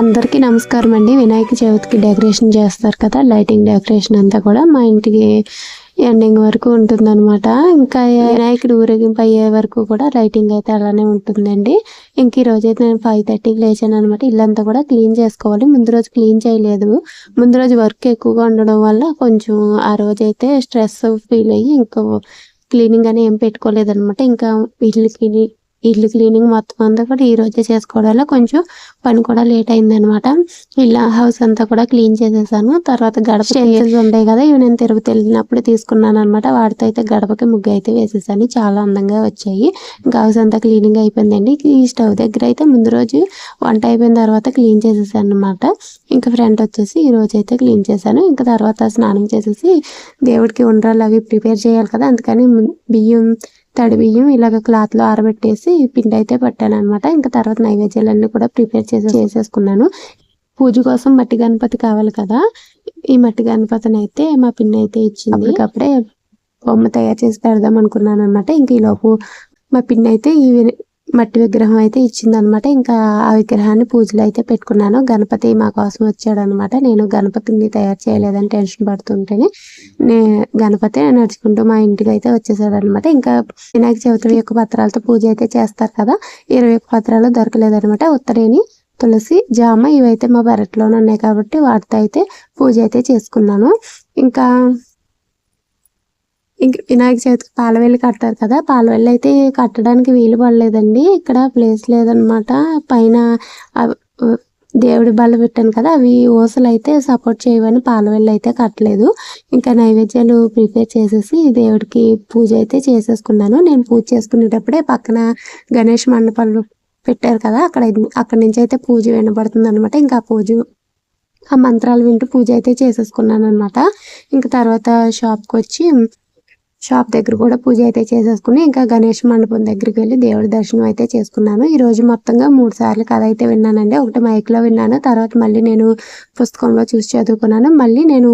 అందరికీ నమస్కారం అండి. వినాయక చవితికి డెకరేషన్ చేస్తారు కదా లైటింగ్ డెకరేషన్ అంతా కూడా మా ఇంటికి ఎండింగ్ వరకు ఉంటుందన్నమాట. ఇంకా వినాయకుడు ఊరేగింపు అయ్యే వరకు కూడా లైటింగ్ అయితే అలానే ఉంటుందండి. ఇంక ఈ రోజు అయితే నేను ఫైవ్ థర్టీకి లేచాను అనమాట ఇల్లంతా కూడా క్లీన్ చేసుకోవాలి. ముందు రోజు క్లీన్ చేయలేదు. ముందు రోజు వర్క్ ఎక్కువగా ఉండడం వల్ల కొంచెం ఆ రోజు అయితే స్ట్రెస్ ఫీల్ అయ్యి ఇంకా క్లీనింగ్ అని ఏం పెట్టుకోలేదు అనమాట ఇంకా ఇల్లుకి ఇల్లు క్లీనింగ్ మొత్తం అంతా కూడా ఈ రోజే చేసుకోవడం వల్ల కొంచెం పని కూడా లేట్ అయింది అనమాట ఇలా హౌస్ అంతా కూడా క్లీన్ చేసేసాను. తర్వాత గడప స్టెన్సిల్స్ ఉంటాయి కదా. ఇవి నేను తిరుపతి వెళ్ళినప్పుడు తీసుకున్నాను అనమాట వాటితో అయితే గడపకి ముగ్గు అయితే వేసేసాను. చాలా అందంగా వచ్చాయి. ఇంకా హౌస్ అంతా క్లీనింగ్ అయిపోయిందండి. ఈ స్టవ్ దగ్గర అయితే ముందు రోజు వంట అయిపోయిన తర్వాత క్లీన్ చేసేసాను అనమాట ఇంకా ఫ్రంట్ వచ్చేసి ఈ రోజు అయితే క్లీన్ చేశాను. ఇంకా తర్వాత స్నానం చేసేసి దేవుడికి ఉండ్రాలు అవి ప్రిపేర్ చేయాలి కదా. అందుకని బియ్యం తడి బియ్యం ఇలాగ క్లాత్లో ఆరబెట్టేసి పిండి అయితే పట్టాను అనమాట ఇంకా తర్వాత నైవేద్యాలన్నీ కూడా ప్రిపేర్ చేసే చేసేసుకున్నాను. పూజ కోసం మట్టి గణపతి కావాలి కదా. ఈ మట్టి గణపతిని అయితే మా పిన్ని అయితే ఇచ్చింది. అప్పటికప్పుడే బొమ్మ తయారు చేసి పెడదాం అనుకున్నాను అనమాట ఇంక ఈ లోపు మా పిన్ని అయితే ఈ మట్టి విగ్రహం అయితే ఇచ్చింది అనమాట ఇంకా ఆ విగ్రహాన్ని పూజలు అయితే పెట్టుకున్నాను. గణపతి మా కోసం వచ్చాడు అనమాట నేను గణపతిని తయారు చేయలేదని టెన్షన్ పడుతుంటేనే నే గణపతి నడుచుకుంటూ మా ఇంటికి అయితే వచ్చేసాడు అనమాట ఇంకా వినాయక చవితి యొక్క పత్రాలతో పూజ అయితే చేస్తారు కదా. ఇరవై ఒక్క పత్రాలు దొరకలేదనమాట. ఉత్తరేని తులసి జామ ఇవైతే మా పెరట్లోనే ఉన్నాయి కాబట్టి వాటితో అయితే పూజ అయితే చేసుకున్నాను. ఇంకా ఇంక వినాయక చవితికి పాలవెల్లి కట్టారు కదా పాలవెల్లి అయితే కట్టడానికి వీలు పడలేదండి. ఇక్కడ ప్లేస్ లేదనమాట. పైన దేవుడి బల్ల పెట్టాను కదా అవి ఊసలు అయితే సపోర్ట్ చేయవని పాలవెల్లి అయితే కట్టలేదు. ఇంకా నైవేద్యాలు ప్రిపేర్ చేసేసి దేవుడికి పూజ అయితే చేసేసుకున్నాను. నేను పూజ చేసుకునేటప్పుడే పక్కన గణేష్ మండపాలు పెట్టారు కదా అక్కడ అక్కడ నుంచి అయితే పూజ వినబడుతుంది అనమాట ఇంకా పూజ ఆ మంత్రాలు వింటూ పూజ అయితే చేసేసుకున్నాను అనమాట ఇంకా తర్వాత షాప్కి వచ్చి షాప్ దగ్గర కూడా పూజ అయితే చేసేసుకుని ఇంకా గణేష్ మండపం దగ్గరికి వెళ్ళి దేవుడి దర్శనం అయితే చేసుకున్నాను. ఈ రోజు మొత్తంగా మూడు సార్లు కథ అయితే విన్నానండి. ఒకటి మైక్లో విన్నాను తర్వాత మళ్ళీ నేను పుస్తకంలో చూసి చదువుకున్నాను. మళ్ళీ నేను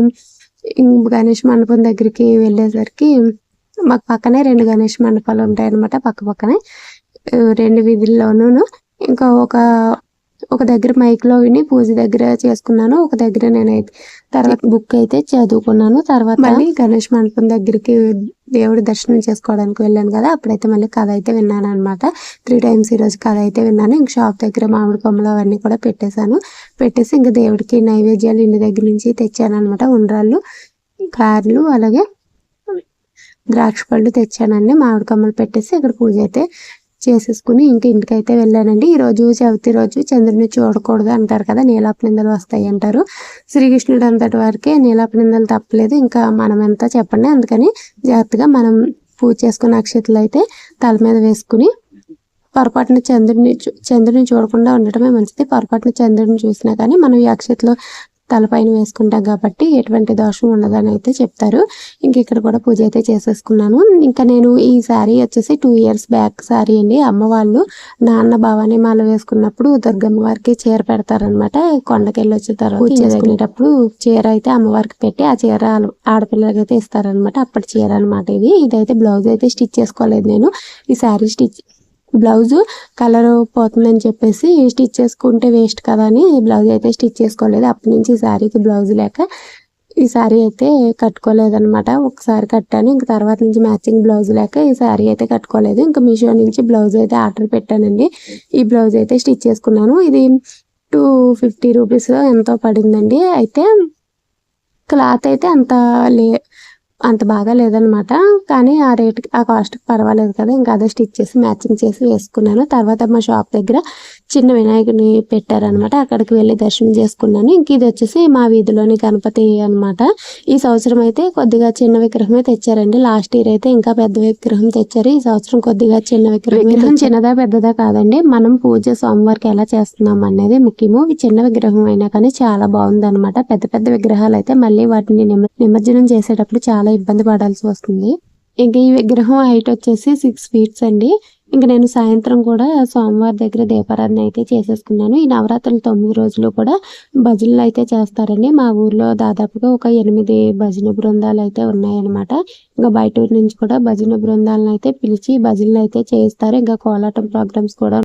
గణేష్ మండపం దగ్గరికి వెళ్ళేసరికి మాకు పక్కనే రెండు గణేష్ మండపాలు ఉంటాయి అనమాట పక్క పక్కనే. రెండు వీధుల్లోనూ ఇంకా ఒక ఒక దగ్గర మైక్లో విని పూజ దగ్గర చేసుకున్నాను ఒక దగ్గర నేనైతే తర్వాత బుక్ అయితే చదువుకున్నాను తర్వాత మళ్ళీ గణేష్ మండపం దగ్గరికి దేవుడి దర్శనం చేసుకోవడానికి వెళ్ళాను కదా అప్పుడైతే మళ్ళీ కథ అయితే విన్నాను అనమాట త్రీ టైమ్స్ ఈ రోజు కథ అయితే విన్నాను. ఇంక షాప్ దగ్గర మామిడి కొమ్మలు అవన్నీ కూడా పెట్టేశాను. పెట్టేసి ఇంకా దేవుడికి నైవేద్యాలు ఇంటి దగ్గర నుంచి తెచ్చాను అనమాట ఉండ్రాళ్ళు కార్లు అలాగే ద్రాక్ష పళ్ళు తెచ్చానండి మామిడి కొమ్మలు పెట్టేసి ఇక్కడ పూజ అయితే చేసేసుకుని ఇంక ఇంటికైతే వెళ్ళానండి. ఈ రోజు చవితి రోజు చంద్రుని చూడకూడదు అంటారు కదా నీలాప నిందలు వస్తాయి అంటారు. శ్రీకృష్ణుడు అంతటి వరకే నీలాప నిందలు తప్పలేదు. ఇంకా మనం ఎంత చెప్పండి. అందుకని జాగ్రత్తగా మనం పూజ చేసుకున్న అక్షతలు అయితే తల మీద వేసుకుని పొరపాటున చంద్రుని చూ- చంద్రుని చూడకుండా ఉండటమే మంచిది. పొరపాటున చంద్రుని చూసినా కానీ మనం ఈ అక్షతలు తలపైన వేసుకుంటాం కాబట్టి ఎటువంటి దోషం ఉండదని అయితే చెప్తారు. ఇంక ఇక్కడ కూడా పూజ అయితే చేసేసుకున్నాను. ఇంకా నేను ఈ శారీ వచ్చేసి టూ ఇయర్స్ బ్యాక్ శారీ అండి. అమ్మ వాళ్ళు నాన్న భవానీ మాల వేసుకున్నప్పుడు దుర్గమ్మ వారికి చీర పెడతారనమాట కొండకెళ్ళి వచ్చిన తర్వాత పూజ చేసుకునేటప్పుడు చీర అయితే అమ్మవారికి పెట్టి ఆ చీర ఆడ- ఆడపిల్లలకి అయితే ఇస్తారనమాట అప్పటి చీర అనమాట ఇది ఇదైతే బ్లౌజ్ అయితే స్టిచ్ చేసుకోలేదు నేను. ఈ శారీ స్టిచ్ బ్లౌజ్ కలర్ పోతుందని చెప్పేసి స్టిచ్ చేసుకుంటే వేస్ట్ కదా అని బ్లౌజ్ అయితే స్టిచ్ చేసుకోలేదు. అప్పటి నుంచి ఈ శారీకి బ్లౌజ్ లేక ఈ శారీ అయితే కట్టుకోలేదనమాట ఒకసారి కట్టాను ఇంక తర్వాత నుంచి మ్యాచింగ్ బ్లౌజ్ లేక ఈ శారీ అయితే కట్టుకోలేదు. ఇంకా మీషో నుంచి బ్లౌజ్ అయితే ఆర్డర్ పెట్టానండి. ఈ బ్లౌజ్ అయితే స్టిచ్ చేసుకున్నాను. ఇది టూ ఫిఫ్టీ రూపీస్ ఎంతో పడిందండి. అయితే క్లాత్ అయితే అంత లే అంత బాగా లేదనమాట. కానీ ఆ రేట్ ఆ కాస్ట్కి పర్వాలేదు కదా. ఇంకా అదే స్టిచ్ చేసి మ్యాచింగ్ చేసి వేసుకున్నాను. తర్వాత మా షాప్ దగ్గర చిన్న వినాయకుడిని పెట్టారనమాట. అక్కడికి వెళ్ళి దర్శనం చేసుకున్నాను. ఇంక ఇది వచ్చేసి మా వీధిలోని గణపతి అన్నమాట. ఈ సంవత్సరం అయితే కొద్దిగా చిన్న విగ్రహమే తెచ్చారండి. లాస్ట్ ఇయర్ అయితే ఇంకా పెద్ద విగ్రహం తెచ్చారు. ఈ సంవత్సరం కొద్దిగా చిన్న విగ్రహం విగ్రహం చిన్నదా పెద్దదా కాదండి. మనం పూజ సోమవారికి ఎలా చేస్తున్నాం అనేది ముఖ్యము. ఈ చిన్న విగ్రహం అయినా కానీ చాలా బాగుంది అనమాట పెద్ద పెద్ద విగ్రహాలు అయితే మళ్ళీ వాటిని నిమ- నిమజ్జనం చేసేటప్పుడు చాలా ఇబ్బంది పడాల్సి వస్తుంది. ఇంకా ఈ విగ్రహం హైట్ వచ్చేసి సిక్స్ ఫీట్స్ అండి. ఇంకా నేను సాయంత్రం కూడా సోమవారం దగ్గర దీపారాధన అయితే చేసేసుకున్నాను. ఈ నవరాత్రులు తొమ్మిది రోజులు కూడా భజనలు అయితే చేస్తారండి. మా ఊర్లో దాదాపుగా ఒక ఎనిమిది భజన బృందాలు అయితే ఉన్నాయన్నమాట. ఇంకా బయట ఊరు నుంచి కూడా భజన బృందాలను అయితే పిలిచి భజనలు అయితే చేయిస్తారు. ఇంకా కోలాటం ప్రోగ్రామ్స్ కూడా